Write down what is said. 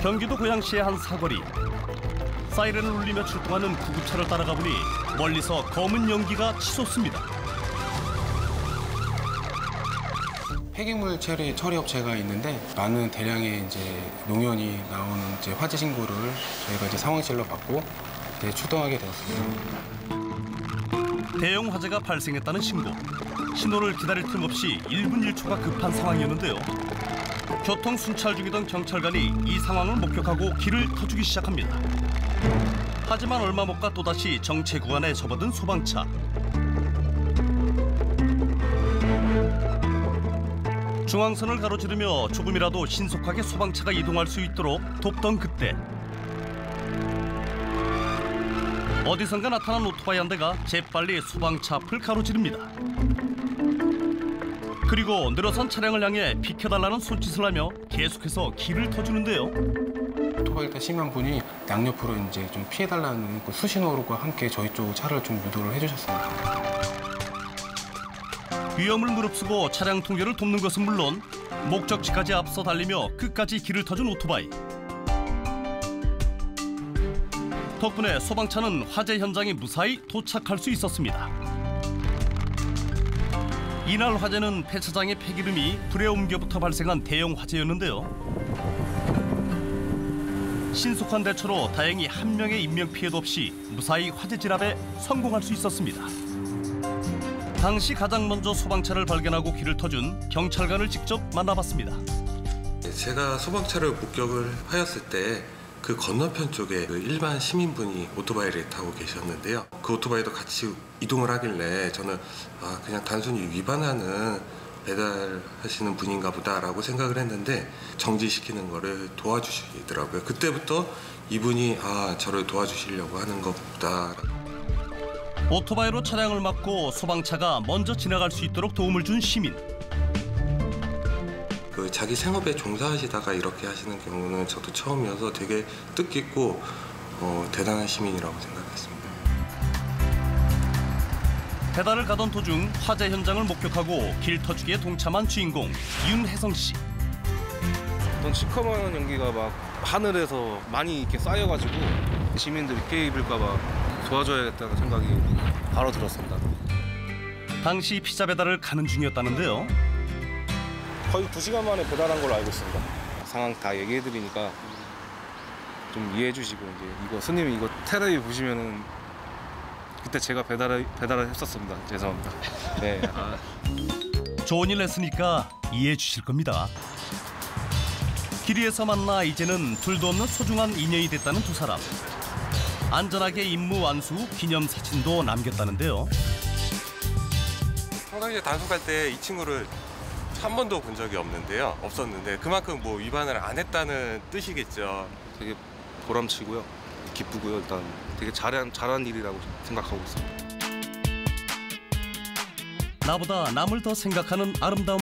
경기도 고양시의 한 사거리. 사이렌을 울리며 출동하는 구급차를 따라가 보니 멀리서 검은 연기가 치솟습니다. 폐기물 처리 처리 업체가 있는데 많은 대량의 이제 농연이 나오는 이제 화재 신고를 저희가 이제 상황실로 받고 이제 출동하게 되었습니다. 대형 화재가 발생했다는 신고. 신호를 기다릴 틈 없이 1분 1초가 급한 상황이었는데요. 교통 순찰 중이던 경찰관이 이 상황을 목격하고 길을 터주기 시작합니다. 하지만 얼마 못 가 또다시 정체 구간에 접어든 소방차. 중앙선을 가로지르며 조금이라도 신속하게 소방차가 이동할 수 있도록 돕던 그때 어디선가 나타난 오토바이 한 대가 재빨리 소방차 앞을 가로지릅니다. 그리고 늘어선 차량을 향해 비켜달라는 손짓을 하며 계속해서 길을 터주는데요. 오토바이 타시는 분이 양옆으로 이제 좀 피해달라는 그 수신호과 함께 저희 쪽 차를 좀 유도를 해주셨습니다. 위험을 무릅쓰고 차량 통제를 돕는 것은 물론 목적지까지 앞서 달리며 끝까지 길을 터준 오토바이. 덕분에 소방차는 화재 현장에 무사히 도착할 수 있었습니다. 이날 화재는 폐차장의 폐기름이 불에 옮겨부터 발생한 대형 화재였는데요. 신속한 대처로 다행히 한 명의 인명 피해도 없이 무사히 화재 진압에 성공할 수 있었습니다. 당시 가장 먼저 소방차를 발견하고 길을 터준 경찰관을 직접 만나봤습니다. 제가 소방차를 목격을 하였을 때 그 건너편 쪽에 그 일반 시민분이 오토바이를 타고 계셨는데요. 그 오토바이도 같이 이동을 하길래 저는 아 그냥 단순히 위반하는 배달하시는 분인가 보다라고 생각을 했는데 정지시키는 거를 도와주시더라고요. 그때부터 이분이 아 저를 도와주시려고 하는 것보다 오토바이로 차량을 막고 소방차가 먼저 지나갈 수 있도록 도움을 준 시민. 그 자기 생업에 종사하시다가 이렇게 하시는 경우는 저도 처음이어서 되게 뜻깊고 어, 대단한 시민이라고 생각했습니다. 배달을 가던 도중 화재 현장을 목격하고 길 터주기에 동참한 주인공 윤혜성 씨. 어떤 시커먼 연기가 막 하늘에서 많이 이렇게 쌓여가지고 시민들이 피해 입을까봐 도와줘야겠다는 생각이 바로 들었습니다. 당시 피자 배달을 가는 중이었다는데요. 거의 2시간 만에 배달한 걸로 알고 있습니다. 상황 다 얘기해 드리니까 좀 이해해 주시고 이제 이거 스님 이거 테레비 보시면은 그때 제가 배달을 배달을 했었습니다. 죄송합니다. 네. 아. 좋은 일 했으니까 이해해 주실 겁니다. 길이에서 만나 이제는 둘도 없는 소중한 인연이 됐다는 두 사람. 안전하게 임무 완수 후 기념 사진도 남겼다는데요. 평상시에 단속할 때 이 친구를 한 번도 본 적이 없는데요. 없었는데 그만큼 뭐 위반을 안 했다는 뜻이겠죠. 되게 보람치고요. 기쁘고요. 일단 되게 잘한 잘한 일이라고 생각하고 있습니다. 나보다 남을 더 생각하는 아름다운